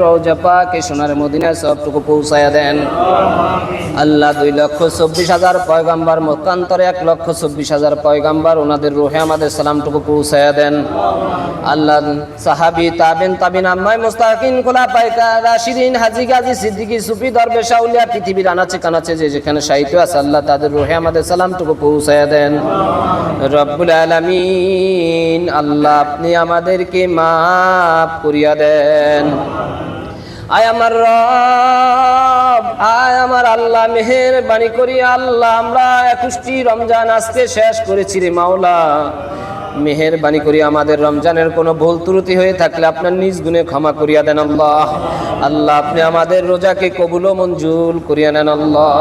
রওজা পাকে সোনার মদিনায় সবটুকু পৌঁছায়া দেন। আল্লাহ দুই লক্ষ চব্বিশ হাজার পয়গাম্বার মতান্তরে এক লক্ষ চব্বিশ হাজার পয়গাম্বার ওনাদের রোহে আমাদের সালামটুকু পৌঁছায়া দেন। আল্লাহ সাহাবি, তাবেন, তাবিন, আম্মাই মুস্তাকিন খোলা পাইকা রাশিদিন, হাজি গাজী, সিদ্দিকী, সুফি দরবে শাউলিয়া পৃথিবীর আনাচে কানাচে যে যেখানে সাহিত্য আছে, আল্লাহ তাদের রোহে আমাদের সালামটুকু পৌঁছায়া দেন। রব্বুল আলামিন, আল্লাহ আপনি আমাদেরকে মাফ করিয়া দেন। আয় আমার রব, আয় আমার আল্লাহ মেহের বাণী করি আল্লাহ, আমরা একুশটি রমজান আজকে শেষ করেছি রে মাওলা। মেহের বাণী করি আমাদের রমজানের কোনো ভুল ত্রুটি হয়ে থাকলে আপনার নিজ গুণে ক্ষমা করিয়া দেন আল্লাহ। আল্লাহ, আপনি আমাদের রোজাকে কবুল মঞ্জুর করিয়া নেন আল্লাহ।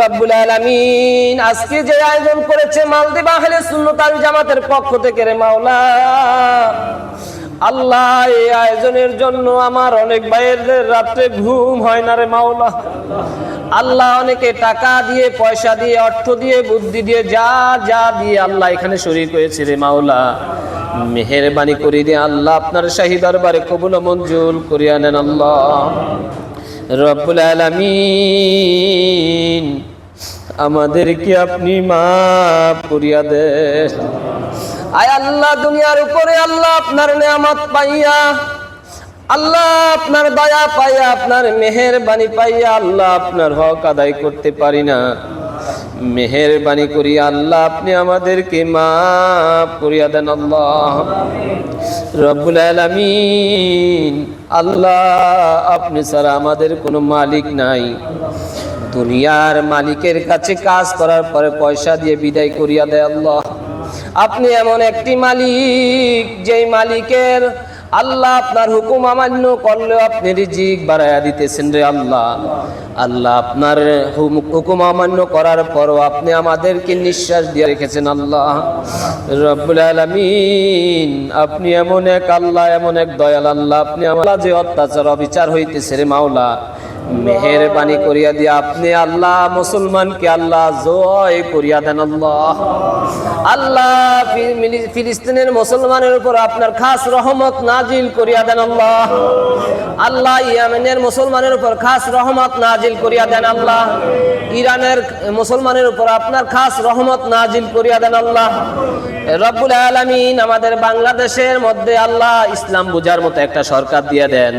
রব্বুল আলামিন, আজকে যে আয়োজন করেছে মালদ্বীপ আহলে সুন্নতাল জামাতের পক্ষ থেকে রে মাওলা। আল্লাহ, এই আয়োজনের জন্য আমার অনেক ভাইয়ের রাত্রে ঘুম হয় না রে মাওলা। আল্লাহ অনেকে টাকা দিয়ে, পয়সা দিয়ে, অর্থ দিয়ে, বুদ্ধি দিয়ে, যা যা দিয়ে আল্লাহ এখানে শরীর হয়েছে রে মাওলা। মেহেরবানি করি দিয়ে আল্লাহ আপনার শাহী দরবারে কবুল মঞ্জুর করিয়া নেন আল্লাহ। রব্বুল আলামিন, আমাদেরকে আপনি মাফ করিয়া দেন। আয় আল্লাহ, দুনিয়ার উপরে আল্লাহ আপনার নেয়ামত পাইয়া, আল্লাহ আপনার দয়া পাইয়া, আপনার মেহেরবানি পাইয়া আল্লাহ আপনার হক আদায় করতে পারি না। মেহেরবানি করি আল্লাহ আপনি আমাদেরকে মাফ করিয়া দেন আল্লাহ। রব্বুল আলামিন, আল্লাহ আপনি ছাড়া আমাদের কোনো মালিক নাই। দুনিয়ার মালিকের কাছে কাজ করার পরে পয়সা দিয়ে বিদায় করিয়া দেয় আল্লাহ। আপনি এমন একটি মালিক, যেই মালিকের আল্লাহ আপনার হুকুম অমান্য করলেও আপনি রিজিক বাড়াইয়া দিতেছেন রে আল্লাহ। আল্লাহ আপনার হুকুম অমান্য করার পরও আপনি আমাদেরকে নিঃশ্বাস দিয়ে রেখেছেন আল্লাহ। রব্বুল আলামিন, আপনি এমন এক আল্লাহ, এমন এক দয়াল আল্লাহ, আপনি আল্লাহ যে অত্যাচার, অবিচার হইতেছে রে মাওলা মেহেরবানি করিয়া দিয়া, আপনি আল্লাহ মুসলমানকে আল্লাহ জয় করিয়া দেন আল্লাহ। আল্লাহ ফিলিস্তিনের মুসলমানের উপর আপনার খাস রহমত নাজিল করিয়া দেন আল্লাহ। আল্লাহ ইয়ামেনের মুসলমানের উপর খাস রহমত নাজিল করিয়া দেন আল্লাহ। ইরানের মুসলমানের উপর আপনার খাস রহমত নাজিল করিয়া দেন আল্লাহ। রব্বুল আলামিন আমাদের বাংলাদেশের মধ্যে আল্লাহ ইসলাম বুঝার মতো একটা সরকার দিয়ে দেন।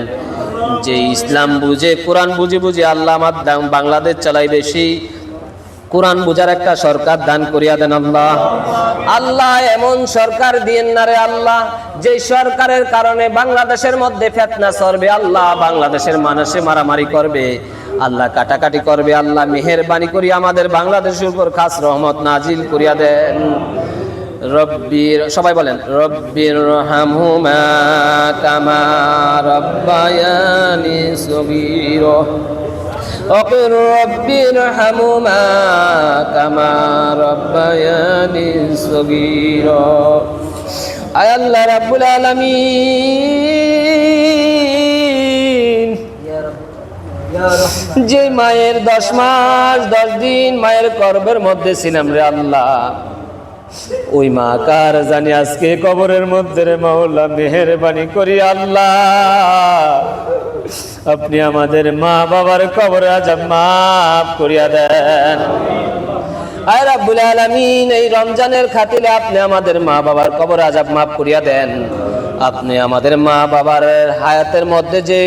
যে ইসলাম বুঝে, কোরআন বুঝে বুঝে আল্লাহ আমার বাংলাদেশ চালাইবে সেই কোরআন বুঝার একটা সরকার দান করিয়া দেন আল্লাহ। আল্লাহ এমন সরকার দিয়েন না রে আল্লাহ, যে সরকারের কারণে বাংলাদেশের মধ্যে ফেতনা চলবে আল্লাহ বাংলাদেশের মানুষে মারামারি করবে। আল্লাহ কাটাকাটি করবে, আল্লাহ মেহেরবানি করি আমাদের বাংলাদেশের উপর খাস রহমত নাজিল করিয়া দেন। রব্বির সবাই বলেন রব্বির রহমহুমা কামা রব্বায়ানি সগীরা وقل رب ارحمهما كما ربياني صغيرا আয় আল্লাহ রাব্বুল আলামিন যে মায়ের দশ মাস দশ দিন মায়ের গর্ভের মধ্যে ছিলাম রে আল্লাহ ওই মা কার জানি আজকে কবরের মধ্যে রে মাওলা, মেহেরবানি করি আল্লাহ। আপনি আমাদের মা বাবার কবরে আজ মাফ করিয়া দেন। আয় রাব্বুল আলামিন, এই রমজানের খাতিরে আপনি আমাদের মা বাবার কবর আজাব মাফ করিয়া দেন। আপনি আমাদের মা বাবার হায়াতের মধ্যে যে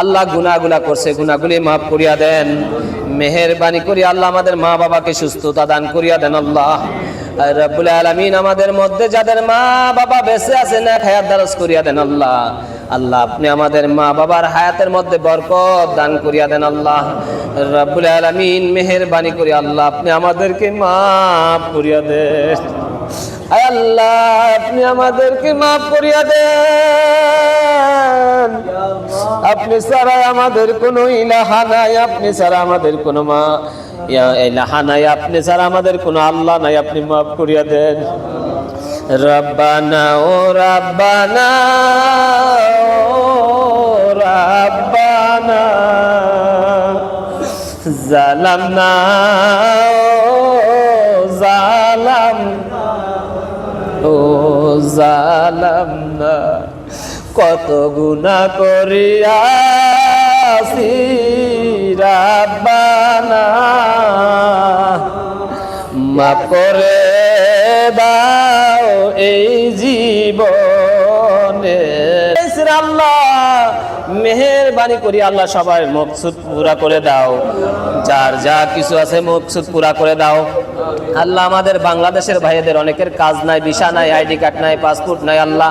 আল্লাহ গুনাহগুলা করছে, গুনাহগুলি মাফ করিয়া দেন। মেহেরবানি করি আল্লাহ, আমাদের মা বাবাকে সুস্থতা দান করিয়া দেন আল্লাহ। রব্বুল আলামিন আমাদের মধ্যে যাদের মা বাবা বেঁচে আছে না হায়াত দারাজ করিয়া দেন আল্লাহ। আল্লাহ, আপনি আমাদের মা বাবার হায়াতের মধ্যে বরকত দান করিয়া দেন আল্লাহ। রব্বুল আলামিন মেহেরবানি করি আল্লাহ, আপনি আমাদেরকে মাফ করিয়া দেন। আল্লাহ, আপনি আমাদেরকে মাফ করিয়া দেন। আপনি ছাড়া আমাদের কোনো ইলাহা নাই, আপনি ছাড়া আমাদের কোনো মা ইলাহা, নাই আপনি ছাড়া আমাদের কোনো আল্লাহ নাই। আপনি মাফ করিয়া দেন। রব্বানা, ও রব্বানা রব্বানা, জালামনা জালাম, ও জালামনা, কত গুণা করিয়াছি রাব্বানা। মাফ করে দাও এই জীবনে। আল্লাহ, মেহেরবানি করি আল্লাহ সবাই মকসুদ পুরা করে দাও। যার যা কিছু আছে মকসুদ পুরা করে দাও। আল্লাহ আমাদের বাংলাদেশের ভাইদের অনেকের কাজ নাই, ভিসা নাই, আইডি কার্ড নাই, পাসপোর্ট নাই, আল্লাহ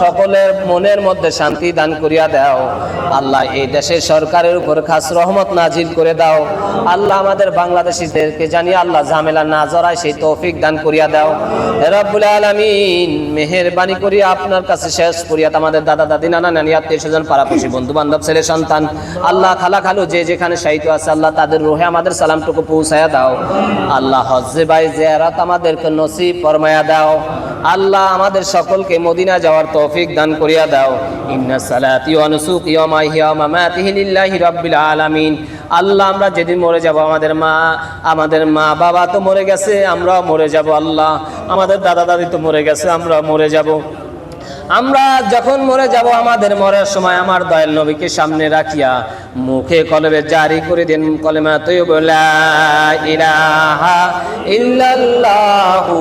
সকলের মনের মধ্যে শান্তি দান করিয়া দাও। আল্লাহ এই দেশের সরকারের উপর খাস রহমত নাজিল করে দাও। আল্লাহ আমাদের বাংলাদেশিদেরকে জানি আল্লাহ ঝামেলা না জড়ায় সেই তৌফিক দান করিয়া দাও। রব্বুল আলামিন, মেহেরবানি করিয়া আপনার কাছে শেষ করিয়া আমাদের দাদা, দাদি, নানা, নানি, আত্মীয় স্বজন, পাড়াপড়শি বন্ধু বান্ধব ছেলে, সন্তান, আল্লাহ খালা খালু যে যেখানে সাহিত্য আছে, আল্লাহ তাদের রোহে আমাদের সালামটুকু পৌঁছায়া দাও। আল্লাহ হজ্জে বাই জিয়ারাত আমাদেরকে নসিব ফরমায়া দাও। আল্লাহ আমাদের সকলকে মদিনা যাওয়ার তৌফিক দান করিয়া দাও। ইন্না সালাতি ওয়া নুসুকি ওয়া মাহিয়া ওয়া মামাতিহি লিল্লাহি রাব্বিল আলামিন। আল্লাহ, আমরা যেদিন মরে যাব, আমাদের মা আমাদের মা বাবা তো মরে গেছে, আমরাও মরে যাব, আল্লাহ। আমাদের দাদা দাদি তো মরে গেছে, আমরাও মরে যাব। আমরা যখন মরে যাব, আমাদের মরার সময় আমার দয়াল নবীকে সামনে রাখিয়া মুখে কলমে জারি করে দিন। কলেমা তৈব লা ইলাহা ইল্লাল্লাহু